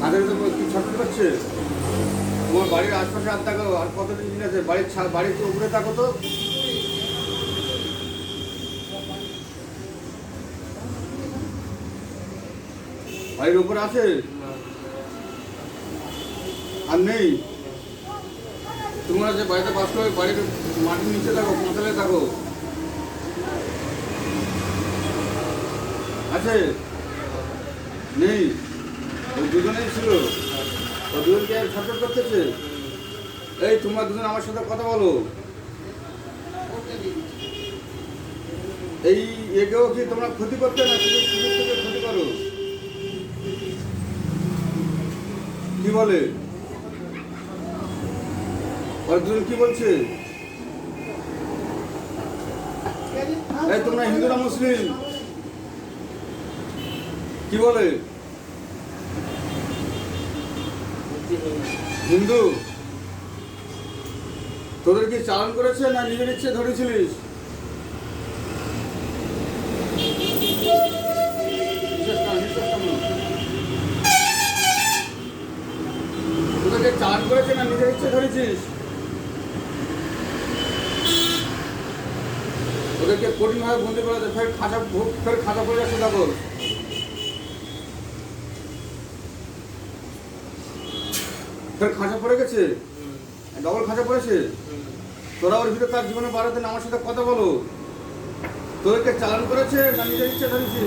তাদের তো কি ছটফট করছে? তোমার বাড়ির আশপাশে আর থাকো, আর কতদিন দিন আছে? বাড়ির বাড়ির তো উপরে থাকো তো। বাড়ির উপরে আছে? আর নেই? তোমরা যে বাড়িতে বাস করো বাড়ির মাটির নিচে থাকো পাঁচালে থাকো। আছে? নেই? এই, তোমরা দুজন আমার সাথে কথা বলো। এই, একেও কি তোমরা ক্ষতি করতে না ক্ষতি করো? কি বলে? ওরা দুজন কি বলছে? তোমরা হিন্দু না মুসলিম? কি বলে? হিন্দু, তোদের কি চালান করেছে না নিজের ইচ্ছে ধরেছিলিস। তোদেরকে চালান করেছে না ধরেছিস ওদেরকে বন্দি করা ফের খাঁচা ফের খাঁচা পড়ে যাচ্ছে, দেখো ফের খাঁচা পড়ে গেছে? ডবল খাঁচা পড়েছে? তোরা ওর ভিতরে তার জীবনে বাড়াতে আমার সাথে কথা বলো। তোদেরকে চালান করেছে না নিজের ইচ্ছা ধরেছি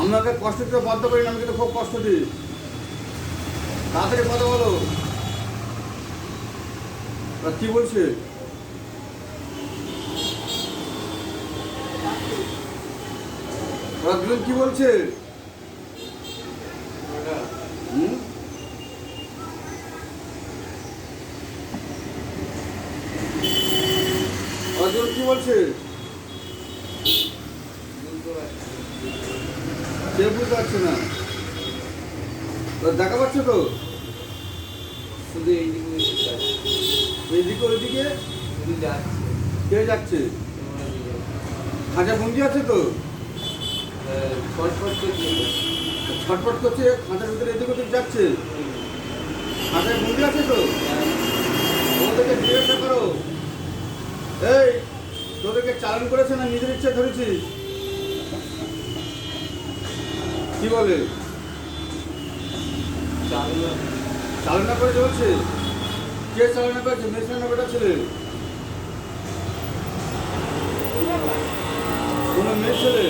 আপনাকে কষ্ট দিতে বাধ্য করি না আমি কিন্তু খুব কষ্ট দিই তাড়াতাড়ি কথা বলো। কি বলছে? ওরা দুজন কি বলছে? দুজন কি বলছে? সে বুঝতে পারছে না। দেখা পাচ্ছে তো? শুধু এইদিকে। এইদিকে ওইদিকে? যাচ্ছে। কে যাচ্ছে? খাঁচা বন্দি আছে তো? হ্যাঁ, ছটফট করছে। ছটফট করছে খাঁচার ভিতরে এদিক ওদিক যাচ্ছে? খাঁচায় বন্দি আছে তো? হ্যাঁ, ওদেরকে জিজ্ঞাসা করো। এই তোদেরকে চালান করেছে না নিজের ইচ্ছে ধরেছিস? কি বলে? চালনা চালনা করে চলছে কে চালনা করেছে? মেয়ে না বেটা ছেলে? কোন মেয়ে ছেলে?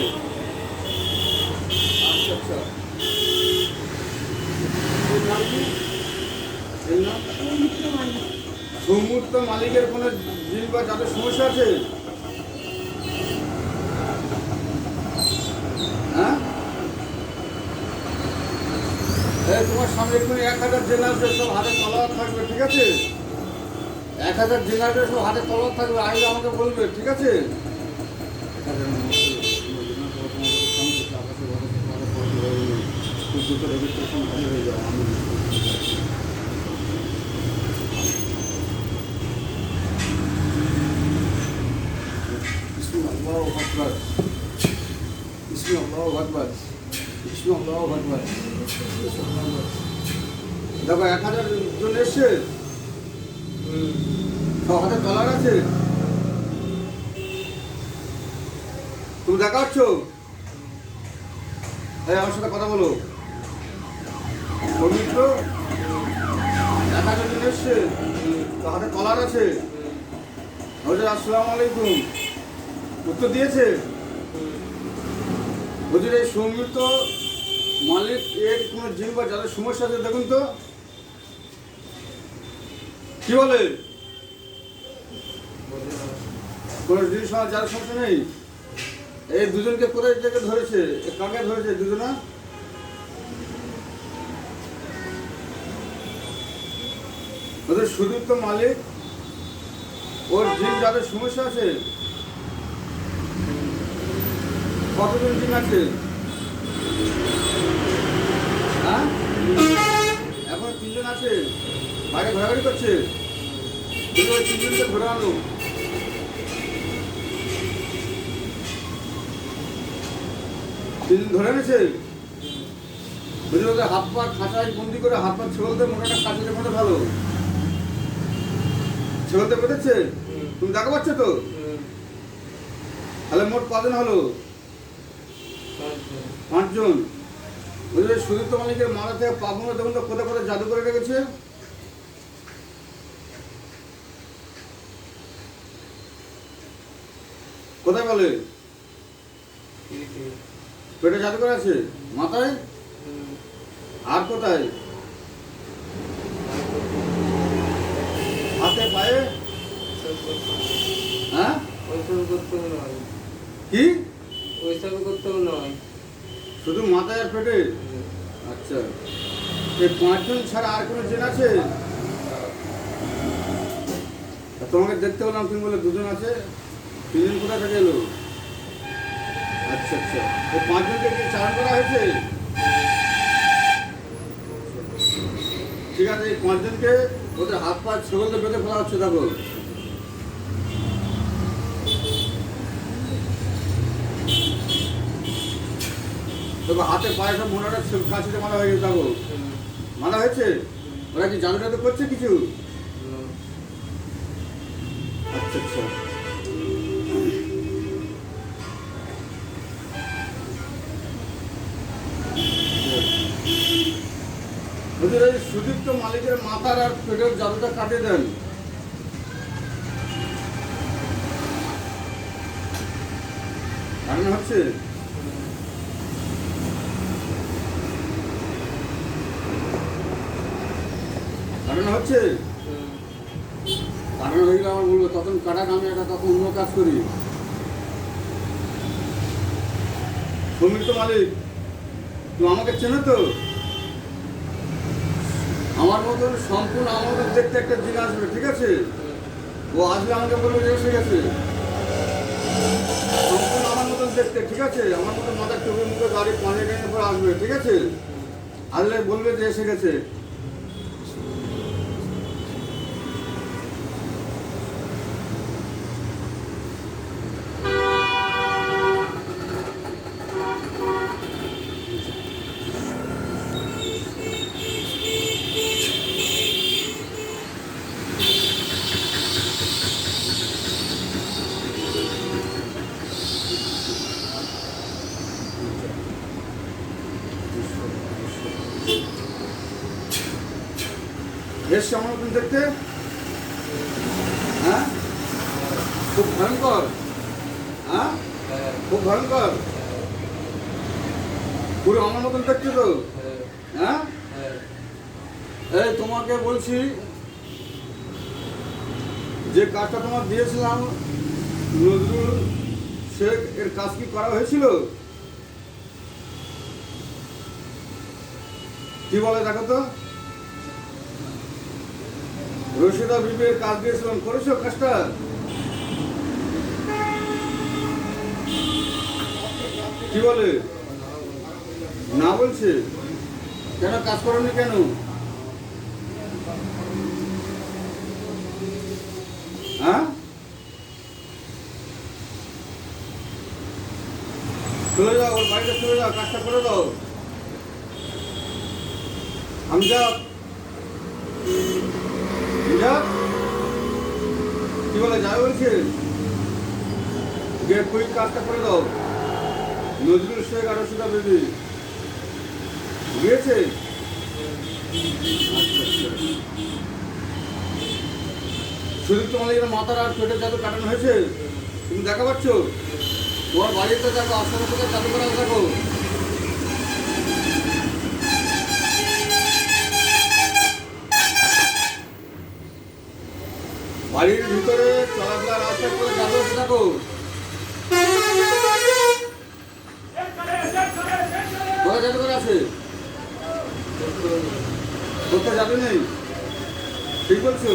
আচ্ছা আচ্ছা। এর নাম? সমুদ্র মালিকের কোনো জিল বা যাদের সমস্যা আছে? হ্যাঁ? তোমার সামনে এক হাজার জেনারেটর সব হাতে তলাওয়াত থাকবে, ঠিক আছে? এক হাজার জেনারেটর সব হাতে তলাওয়াত থাকবে, আগে আমাকে বলবে, ঠিক আছে? রেজিস্ট্রেশন হয়ে যাবে আকবর ইসমে আল্লাহ আকবর ইসমে দেখো এক হাজার জন এসছে ছ হাজার কালার আছে তুমি দেখা পাচ্ছ হ্যাঁ আমার সাথে কথা বলো মিত্র এক হাজার জন এসছে হাতে কলার আছে আসসালামু আলাইকুম উত্তর দিয়েছে? হুজুর, এই সৌমিত মালিক এর কোনো জিন বা যাদের সমস্যা আছে দেখুন তো। কি বলে? যার সমস্যা নেই? এই দুজনকে কোথায় থেকে ধরেছে? কাকে ধরেছে দুজনা? ওদের সুদীপ্ত মালিক, ওর জিন যাদের সমস্যা আছে? কতজন জিন আছে? হ্যাঁ? এখন তিনজন আছে। বাইরে ঘোরাঘুরি করছে। তিনজনকে ধরে আনো তিন ধরে এনেছে। বুঝলো হাত পা খাঁচায় বন্দি করে হাত পা ছেগলতে মোটাটা খাঁচাতে মতো ভালো। ছেগলতে পেরেছে হুম, তুমি দেখা পাচ্ছ তো? তাহলে মোট কদিন হলো? পাঁচজন। বুঝলে সুদীপ্ত মালিকের মাথা থেকে পাবন দেখুন তো কোথায় কোথায় জাদু করে রেখেছে? কোথায় বলে? পেটে জাদু করে আছে? মাথায়? আর কোথায়? হাতে পায়ে? হ্যাঁ? কি? ওইসব করতেও নয়। শুধু মাথায় আর পেটে? আচ্ছা। এই পাঁচজন ছাড়া আর কোনো জেন আছে? তোমাকে দেখতে পেলাম, তুমি বলে দুজন আছে। তিনজন কোথা থেকে এলো? আচ্ছা আচ্ছা। এই পাঁচজনকে কি চালান করা হয়েছে? ঠিক আছে, এই পাঁচজনকে ওদের হাত পা ছগলতে বেঁধে ফেলা হচ্ছে, দেখো। দেখো হাতে পায়ে সব মোনাটা কাছিতে মারা হয়ে গেছে হুম, মারা হয়েছে? ওরা কি জাদু টাদু করছে কিছু? আচ্ছা আচ্ছা। সুদীপ্ত মালিকের মাথার আর পেটের জাদুটা কাটে দেন। কারণ হচ্ছে কারণ হচ্ছে কারণ হয়ে গেলে আমার বলব তখন কাটা নামে একটা তখন অন্য কাজ করি। সমৃদ্ধ মালিক, তুমি আমাকে চেনো তো? আমার মতন সম্পূর্ণ মতন দেখতে একটা দিন আসবে, ঠিক আছে? ও আসলে আমাকে বলবে যে, এসে গেছে। সম্পূর্ণ আমার মতন দেখতে, ঠিক আছে? আমার মতন মাথার টুকুর মুখে গাড়ি পানি টেনে পরে আসবে, ঠিক আছে? আসলে বলবে যে, এসে গেছে। দেখতে হ্যাঁ? খুব ভয়ঙ্কর। হ্যাঁ? খুব ভয়ঙ্কর। পুরো আমার মতন তো? হ্যাঁ। এই তোমাকে বলছি, যে কাজটা তোমার দিয়েছিলাম, নজরুল শেখ এর কাজ কি করা হয়েছিল? কি বলে দেখো তো? রশিদা বিবির কাজ দিয়েছিলাম, করেছ কাজটা? কি বলে? না বলছে? কেন কাজ করনি কেন? হ্যাঁ? চলে যাও, ওর বাড়িতে চলে যাও, কাজটা করে দাও। আমজাদ বলে বলছে করে দাও। নজরুল শুধু তোমাদের এখানে মাথার আর পেটের জাদু কাটানো হয়েছে? তুমি দেখা পাচ্ছ? তোমার বাড়িতে দেখো থেকে জাদু করা দেখো। বাড়ির ভিতরে চলাফেরা রাস্তা করে যাব কোথায় জাদু করে আছে? যাবে বলছো ঠিক বলছো?